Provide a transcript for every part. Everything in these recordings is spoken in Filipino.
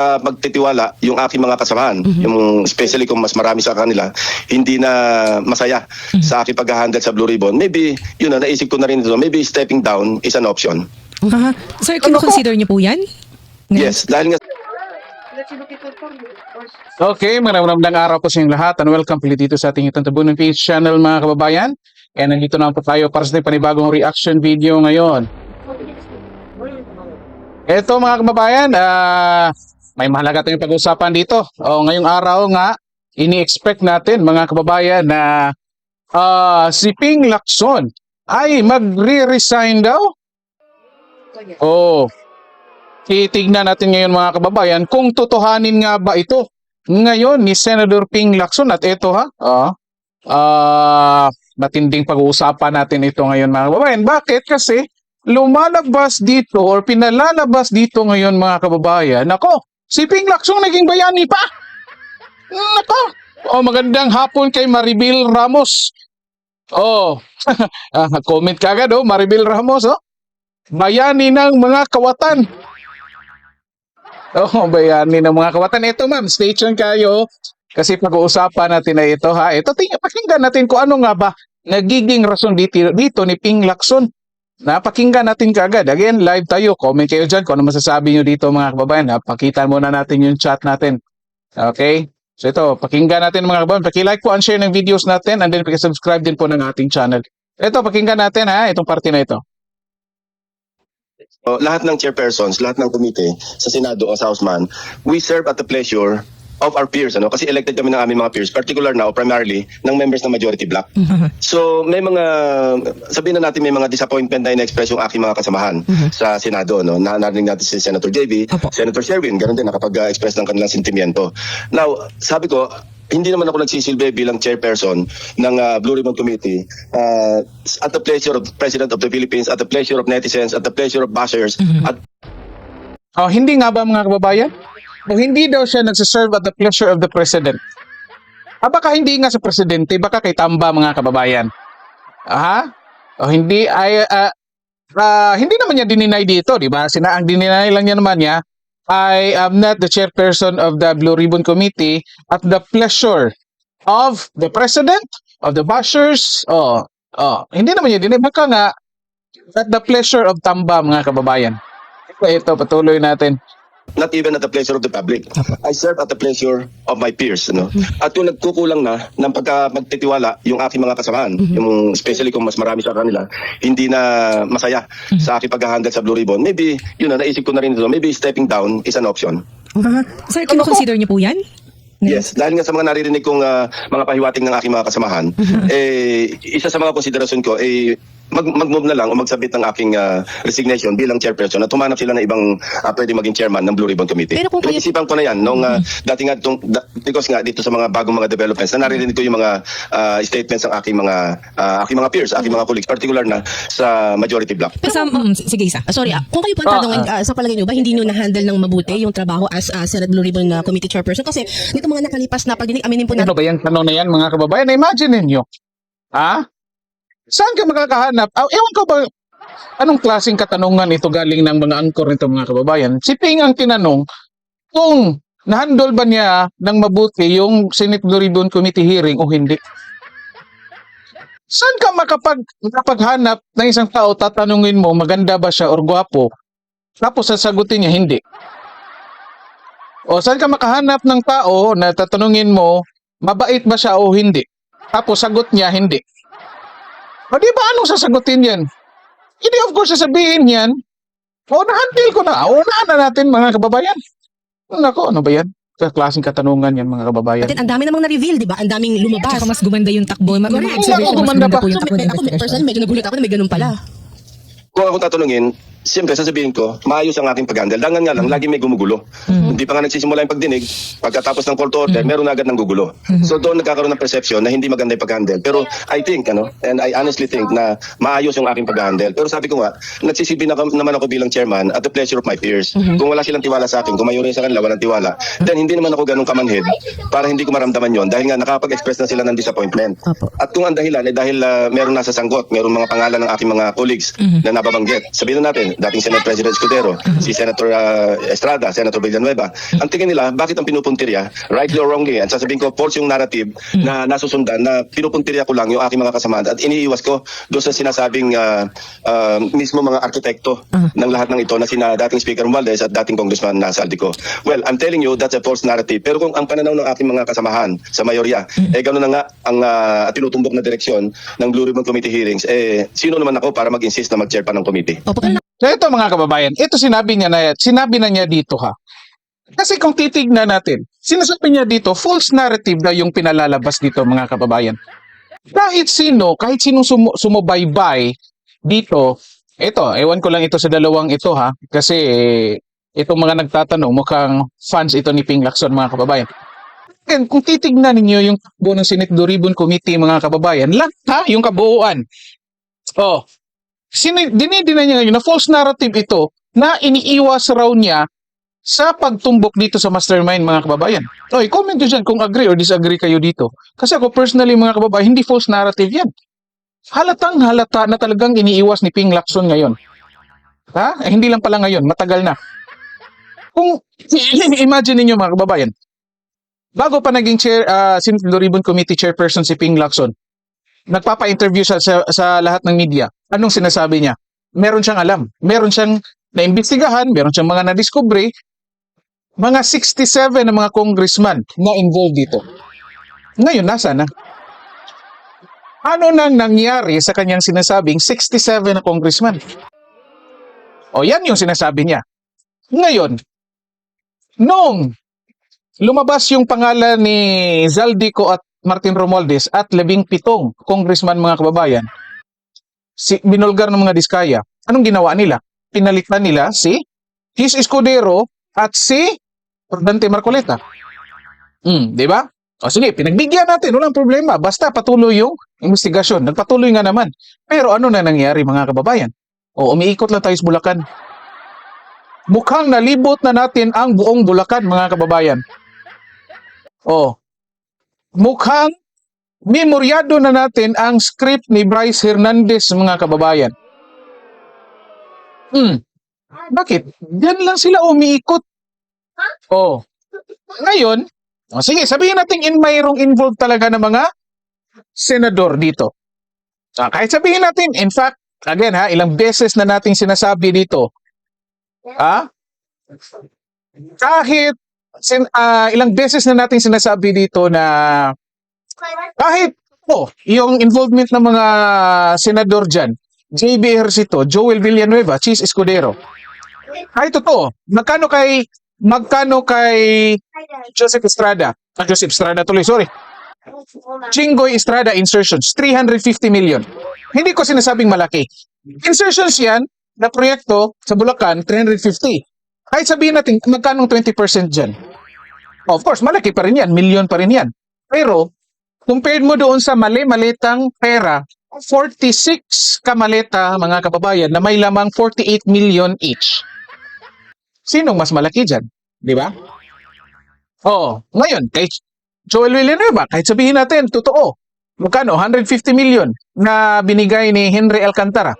magtitiwala yung aking mga kasamahan, yung especially kung mas marami sa kanila, hindi na masaya sa aking pag-handle sa Blue Ribbon. Maybe, yun na, naisip ko na rin ito, maybe stepping down is an option. Aha. Sir, kino-consider niyo po yan? Ngayon? Yes, dahil nga Okay, maraming magandang araw po sa inyong lahat and welcome ulit dito sa ating itong Tabunan Page channel mga kababayan. And nandito na po tayo para sa ating panibagong reaction video ngayon. Ito mga kababayan, ah, may mahalaga tayong pag-usapan dito. O, ngayong araw nga, ini-expect natin mga kababayan na ah, si Ping Lacson ay magre-resign daw. Oh, titignan natin ngayon mga kababayan kung totohanin nga ba ito ngayon ni Senator Ping Lacson. At ito ha? Ah ah, matinding pag-uusapan natin ito ngayon mga kababayan. Bakit? Kasi lumalabas dito or pinalalabas dito ngayon mga kababayan. Nako si Ping Lacson naging bayani pa nako oh magandang hapon kay Maribel Ramos oh ah, comment kagad oh Maribel Ramos oh bayani ng mga kawatan oh, bayani ng mga kawatan. Ito ma'am, stay tuned kayo. Kasi pag-uusapan natin na ito ha. Ito, ting- pakinggan natin kung ano nga ba nagiging rason dito, dito ni Ping Lacson. Napakinggan natin kaagad. Again, live tayo. Comment kayo dyan kung ano masasabi nyo dito mga kababayan. Pakita muna natin yung chat natin. Okay? So ito, pakinggan natin mga kababayan. Pakilike po and share ng videos natin and then pakisubscribe din po ng ating channel. Ito, pakinggan natin ha, itong parte na ito. oh, lahat ng chairpersons, lahat ng komite sa Senado o sa Houseman, we serve at the pleasure of our peers ano kasi elected kami ng aming mga peers particular now primarily ng members ng majority block So may mga sabihin na natin may mga disappointment na in-express yung aking mga kasamahan sa Senado no. Na narinig natin si Senator JB, Apo. Senator Sherwin, ganun din nakapag-express ng kanilang sentimiento. Now, sabi ko hindi naman ako nagsisilbi bilang chairperson ng ah, Blue Ribbon Committee uh, at the pleasure of President of the Philippines, at the pleasure of netizens, at the pleasure of bashers, at Oh, hindi nga ba mga kababayan? O hindi daw siya nagsiserve at the pleasure of the president. Ah, baka hindi nga sa presidente, baka kay Tamba mga kababayan. Aha? O hindi ay ah, ah, hindi naman niya dininay dito, di ba? Sina ang dininay lang niya naman niya I am not the chairperson of the Blue Ribbon Committee at the pleasure of the president, of the bashers. Oh, oh, hindi naman niya dinay. Baka nga at the pleasure of Tamba mga kababayan. Ito, patuloy natin. Not even at the pleasure of the public. I serve at the pleasure of my peers. No? At kung nagkukulang na ng pagka magtitiwala yung aking mga kasamahan, yung especially kung mas marami sa kanila, hindi na masaya sa aking pag-handle sa Blue Ribbon, maybe, yun na, naisip ko na rin ito, maybe stepping down is an option. Aha. Sir, kino-consider niyo po yan? Yes, dahil nga sa mga naririnig kong ah, mga pahiwating ng aking mga kasamahan, eh, isa sa mga konsiderasyon ko, eh, mag mag-move na lang o magsabit ng aking ah, resignation bilang chairperson at humanap sila ng ibang ah, pwede maging chairman ng Blue Ribbon Committee. Pero kung kayo- Isipan ko na yan nung ah, dati nga itong, da- because nga dito sa mga bagong mga developments na naririnig ko yung mga ah, statements ng aking mga ah, aking mga peers, aking mga colleagues, particular na sa majority block. Kasama, mm, sige isa. Sorry, ah, kung kayo po ang tanongin, ah, sa palagay nyo ba, hindi nyo na-handle ng mabuti yung trabaho as ah, Senate Blue Ribbon ah, Committee Chairperson? Kasi dito mga nakalipas na pagdinig, aminin po Ano natin, ba yung tanong na yan mga kababayan? Imagine ninyo. Ha? Saan ka makakahanap? Ah, ewan ko ba, anong klaseng katanungan ito galing ng mga angkor nito mga kababayan? Si Ping ang tinanong kung nahandol ba niya ng mabuti yung Senate Blue Committee hearing o hindi. Saan ka makapag, makapaghanap ng isang tao, tatanungin mo, maganda ba siya or gwapo, tapos sasagutin niya hindi. O saan ka makahanap ng tao na tatanungin mo, mabait ba siya o hindi? Tapos sagot niya, hindi. O di ba anong sasagutin yan? Hindi of course sasabihin yan, o nahandil ko na, unahan na natin mga kababayan. Nako, ano ba yan? Klaseng katanungan yan mga kababayan. natin, ang dami namang na-reveal, di ba? Ang daming lumabas. Tsaka mas gumanda yung takbo. Ma- Correct. mga observation, Ako, mas gumanda gumanda pa. po yung So, takbo may, ng ako personally, medyo nagulat ako na may ganun pala. Kung ako tatanungin, siyempre sasabihin ko, maayos ang aking pag-handle. Dangan nga lang, lagi may gumugulo. Hindi pa nga nagsisimula yung pagdinig, pagkatapos ng call to order, meron agad ng gugulo. So doon nagkakaroon ng perception na hindi maganda yung pag-handle. Pero I think, ano, and I honestly think na maayos yung aking pag-handle. Pero sabi ko nga, nagsisilbi na, naman ako bilang chairman at the pleasure of my peers. Kung wala silang tiwala sa akin, kung mayroon sa kanila walang tiwala, then hindi naman ako ganun kamanhid para hindi ko maramdaman yon dahil nga nakapag-express na sila ng disappointment. Opo. At kung ang dahilan ay dahil ah, meron nasa sanggot, meron mga pangalan ng aking mga colleagues na nababanggit. Sabihin na natin, dating Senate President Escudero, si Senator ah, Estrada, Senator Villanueva. Ang tingin nila, bakit ang pinupuntirya, rightly or wrongly, at sasabihin ko, false yung narrative na nasusundan na pinupuntirya ko lang yung aking mga kasamahan at iniiwas ko doon sa sinasabing ah, ah, mismo mga arkitekto ng lahat ng ito na sina dating Speaker Romualdez at dating Congressman na Saldico. Well, I'm telling you, that's a false narrative. Pero kung ang pananaw ng aking mga kasamahan sa mayorya, eh gano'n na nga ang ah, tinutumbok na direksyon ng Blue Ribbon Committee hearings, eh sino naman ako para mag-insist na mag-chair pa ng committee? Opo, ito mga kababayan, ito sinabi niya na sinabi na niya dito ha. Kasi kung titignan natin, sinasabi niya dito, false narrative na yung pinalalabas dito mga kababayan. Kahit sino, kahit sino sumu- sumubaybay dito, ito, ewan ko lang ito sa dalawang ito ha, kasi itong mga nagtatanong, mukhang fans ito ni Ping Lacson mga kababayan. And kung titignan ninyo yung takbo ng Senate Blue Ribbon Committee mga kababayan, lahat ha, yung kabuuan. Oh, dinidina niya ngayon na false narrative ito na iniiwas raw niya sa pagtumbok dito sa mastermind mga kababayan. Oy, comment nyo kung agree or disagree kayo dito. Kasi ako personally mga kababayan, hindi false narrative yan. Halatang halata na talagang iniiwas ni Ping Lacson ngayon. Ha? Eh, hindi lang pala ngayon, matagal na. Kung imagine niyo mga kababayan, bago pa naging chair, uh, Senate Blue Ribbon Committee chairperson si Ping Lacson, nagpapa-interview siya sa, sa lahat ng media. Anong sinasabi niya? Meron siyang alam. Meron siyang naimbestigahan, meron siyang mga nadiskubre, mga 67 na mga congressman na involved dito. Ngayon, nasa na? Ano nang nangyari sa kanyang sinasabing 67 na congressman? O yan yung sinasabi niya. Ngayon, nung lumabas yung pangalan ni Zaldico at Martin Romualdez at labing pitong congressman mga kababayan, si, binulgar ng mga diskaya, anong ginawa nila? Pinalitan nila si His Escudero at si Dante Marcoleta. Hmm, di ba? O sige, pinagbigyan natin, walang problema. Basta patuloy yung investigasyon. Nagpatuloy nga naman. Pero ano na nangyari mga kababayan? O umiikot lang tayo sa Bulacan. Mukhang nalibot na natin ang buong Bulacan mga kababayan. O, mukhang memoryado na natin ang script ni Bryce Hernandez mga kababayan. Hmm. Bakit? Diyan lang sila umiikot. Oh. Ngayon, oh, sige, sabihin natin in mayroong involved talaga ng mga senador dito. Ah, kahit sabihin natin, in fact, again ha, ilang beses na nating sinasabi dito, ha? Kahit sin, ah, ilang beses na nating sinasabi dito na kahit oh, yung involvement ng mga senador dyan, JB Ejercito, Joel Villanueva, Cheese Escudero, ay totoo, magkano kay magkano kay Joseph Estrada, ah, Joseph Estrada tuloy, sorry, Chingoy Estrada insertions, 350 million. Hindi ko sinasabing malaki. Insertions yan na proyekto sa Bulacan, 350. Kahit sabihin natin, magkano 20% dyan? Of course, malaki pa rin yan. Million pa rin yan. Pero, compared mo doon sa mali-malitang pera, 46 kamaleta, mga kababayan, na may lamang 48 million each. Sinong mas malaki dyan? Di ba? Oo. Ngayon, kay Joel Villanueva, kahit sabihin natin, totoo. Magkano? 150 million na binigay ni Henry Alcantara.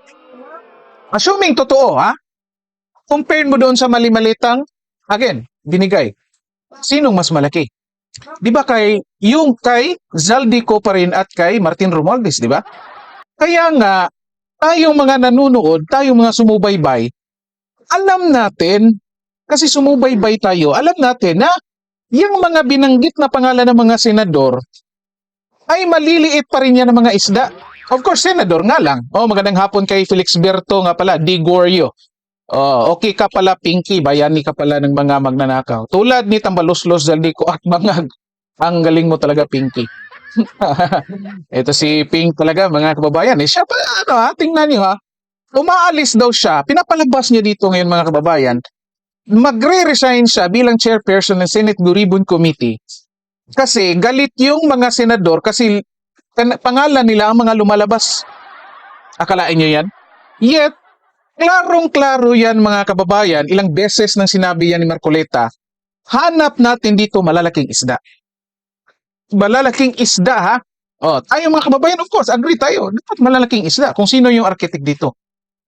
Assuming totoo, ha? Compare mo doon sa mali-malitang, again, binigay. Sinong mas malaki? Di ba kay, yung kay Zaldico pa rin at kay Martin Romualdez, di ba? Kaya nga, tayong mga nanunood, tayong mga sumubaybay, alam natin, kasi sumubaybay tayo, alam natin na yung mga binanggit na pangalan ng mga senador ay maliliit pa rin yan ng mga isda. Of course, senador nga lang. Oh, magandang hapon kay Felix Berto nga pala, Di Gorio. Oh, okay ka pala, Pinky. Bayani ka pala ng mga magnanakaw. Tulad ni Tambaloslos Zaldico at mga ang galing mo talaga, Pinky. Ito si Pink talaga, mga kababayan. Eh, siya pa, ano ha, tingnan niyo ha. Umaalis daw siya, pinapalabas niya dito ngayon mga kababayan, magre-resign siya bilang chairperson ng Senate Blue Committee kasi galit yung mga senador kasi pangalan nila ang mga lumalabas. Akalain niyo yan? Yet, klarong-klaro yan mga kababayan, ilang beses nang sinabi yan ni Marcoleta, hanap natin dito malalaking isda. Malalaking isda ha? Oh, tayo mga kababayan, of course, agree tayo. Dapat malalaking isda kung sino yung architect dito.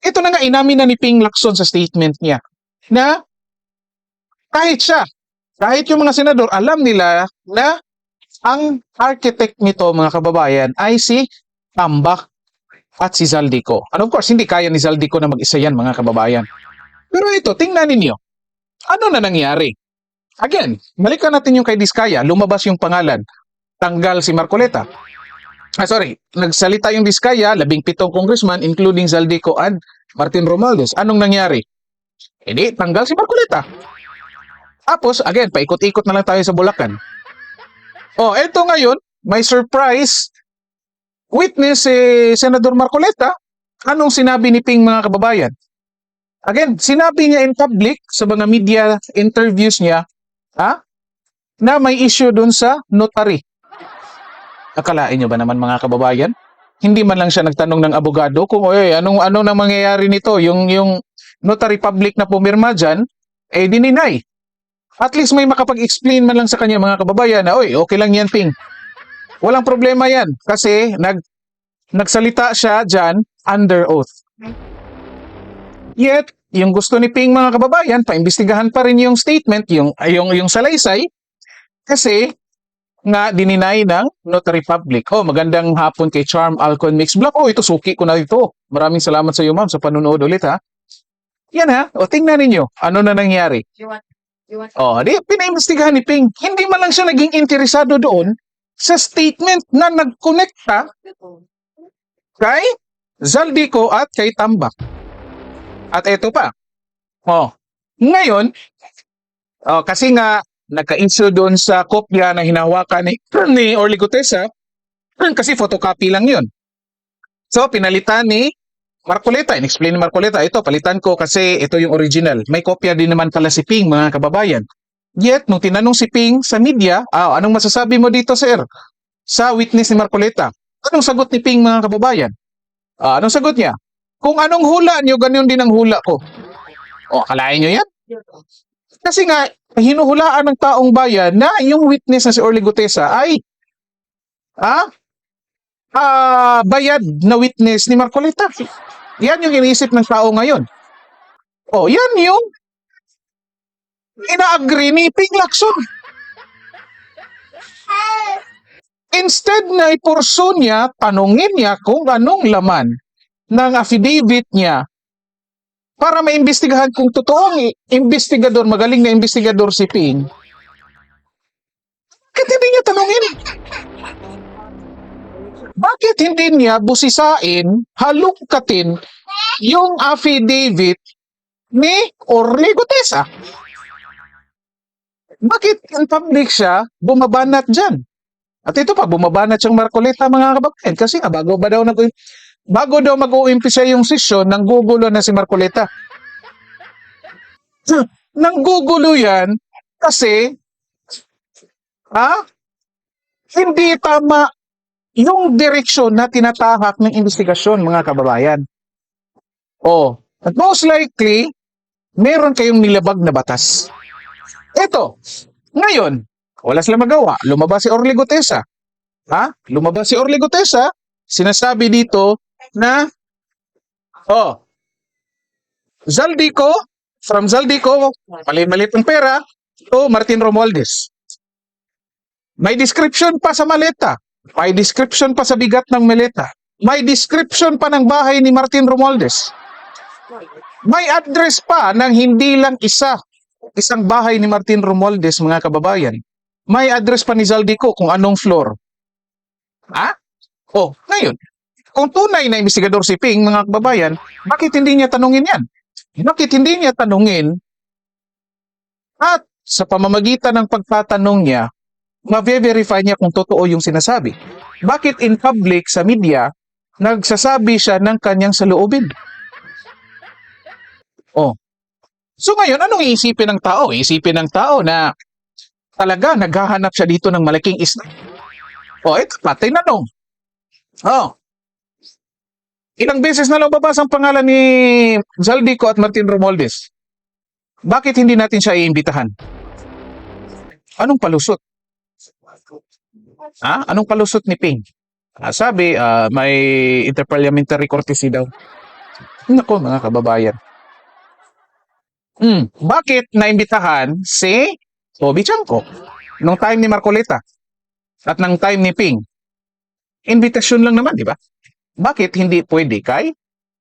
ito na nga inamin na ni Ping Lacson sa statement niya na kahit siya, kahit yung mga senador, alam nila na ang architect nito, mga kababayan, ay si Tambak at si Zaldico. And of course, hindi kaya ni Zaldico na mag-isa yan, mga kababayan. Pero ito, tingnan ninyo. Ano na nangyari? Again, balikan natin yung kay Diskaya. Lumabas yung pangalan. Tanggal si Marcoleta. Ah, sorry, nagsalita yung Diskaya, labing pitong congressman, including Zaldico and Martin Romualdez. Anong nangyari? Hindi, tanggal si Marcoleta. Tapos, again, paikot-ikot na lang tayo sa Bulacan. Oh, eto ngayon, may surprise witness si Senador Marcoleta. Anong sinabi ni Ping mga kababayan? Again, sinabi niya in public sa mga media interviews niya, ha? Na may issue dun sa notary. Akalain niyo ba naman mga kababayan? Hindi man lang siya nagtanong ng abogado kung oy, anong ano na mangyayari nito, yung yung notary public na pumirma diyan, eh dininay. At least may makapag-explain man lang sa kanya mga kababayan na, oy, okay lang yan, Ping. Walang problema yan kasi nag nagsalita siya diyan under oath. Yet, yung gusto ni Ping mga kababayan, paimbestigahan pa rin yung statement, yung yung yung salaysay kasi nga dininay ng notary public. Oh, magandang hapon kay Charm Alcon Mix Block. Oh, ito suki ko na ito. Maraming salamat sa iyo, ma'am, sa panunood ulit ha. Yan ha. O tingnan ninyo, ano na nangyari. Oh, di pinaimbestigahan ni Ping. Hindi man lang siya naging interesado doon sa statement na nagkonekta kay Zaldico at kay Tambak. At eto pa. Oh, ngayon, oh, kasi nga nagka-issue doon sa kopya na hinahawakan ni, ni Orly Gutesa kasi photocopy lang yun. So, pinalitan ni Marcoleta. In-explain ni Marcoleta, ito, palitan ko kasi ito yung original. May kopya din naman pala si Ping, mga kababayan. Yet, nung tinanong si Ping sa media, ah, anong masasabi mo dito, sir? Sa witness ni Marcoleta. Anong sagot ni Ping, mga kababayan? Ah, anong sagot niya? Kung anong hula niyo, ganyan din ang hula ko. O, kalain niyo yan? Kasi nga, hinuhulaan ng taong bayan na yung witness na si Orly Gutesa ay ah, ah, bayad na witness ni Marcoleta. Yan yung iniisip ng tao ngayon. Oh, yan yung ina-agree ni Ping Lacson. Instead na ipurso niya, tanungin niya kung anong laman ng affidavit niya para maimbestigahan kung totoong investigador, magaling na investigador si Ping. Bakit hindi niya tanungin? Bakit hindi niya busisain, halungkatin yung affidavit ni Orly Gutesa? Bakit in public siya bumabanat dyan? At ito pa, bumabanat siyang Marcoleta mga kababayan kasi nga bago ba daw nag bago daw mag-uumpisa yung sesyon, nanggugulo na si Marcoleta. Nanggugulo yan kasi ha? Hindi tama yung direksyon na tinatahak ng investigasyon mga kababayan. Oh, at most likely, meron kayong nilabag na batas. Ito, ngayon, wala silang magawa. Lumabas si Orly Gutesa. Ha? Lumabas si Orly Gutesa, sinasabi dito na oh Zaldico from Zaldico malit-malit ang pera to Martin Romualdez may description pa sa maleta may description pa sa bigat ng maleta may description pa ng bahay ni Martin Romualdez may address pa ng hindi lang isa isang bahay ni Martin Romualdez mga kababayan may address pa ni Zaldico kung anong floor ha? oh ngayon kung tunay na investigador si Ping, mga kababayan, bakit hindi niya tanungin yan? Bakit hindi niya tanungin at sa pamamagitan ng pagtatanong niya, ma-verify niya kung totoo yung sinasabi? Bakit in public sa media, nagsasabi siya ng kanyang saloobin? Oh. So ngayon, anong iisipin ng tao? Iisipin ng tao na talaga naghahanap siya dito ng malaking isla. Oh, ito pa, tinanong. Oh, Ilang beses na lumabas ang pangalan ni Zaldico at Martin Romualdez. Bakit hindi natin siya iimbitahan? Anong palusot? Ha? Anong palusot ni Ping? Ah, sabi, ah, may interparliamentary courtesy daw. Nako, mga kababayan. Hmm, bakit naimbitahan si Bobby Chanko nung time ni Marcoleta at nung time ni Ping? Invitasyon lang naman, di ba? Bakit hindi pwede kay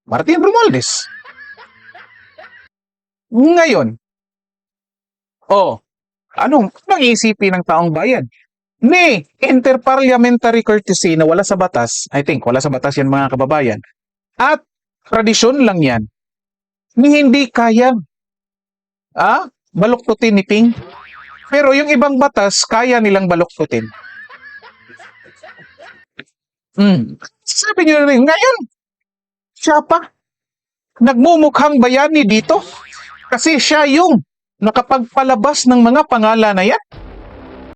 Martin Romualdez? Ngayon, oh, anong, anong isipin ng taong bayan? Ni, interparliamentary courtesy na wala sa batas, I think, wala sa batas yan mga kababayan, at tradisyon lang yan, ni hindi kayang ah, baluktutin ni Ping. Pero yung ibang batas, kaya nilang baluktutin. Hmm. Sabi niyo rin, ngayon, siya pa, nagmumukhang bayani dito. Kasi siya yung nakapagpalabas ng mga pangalan na yan.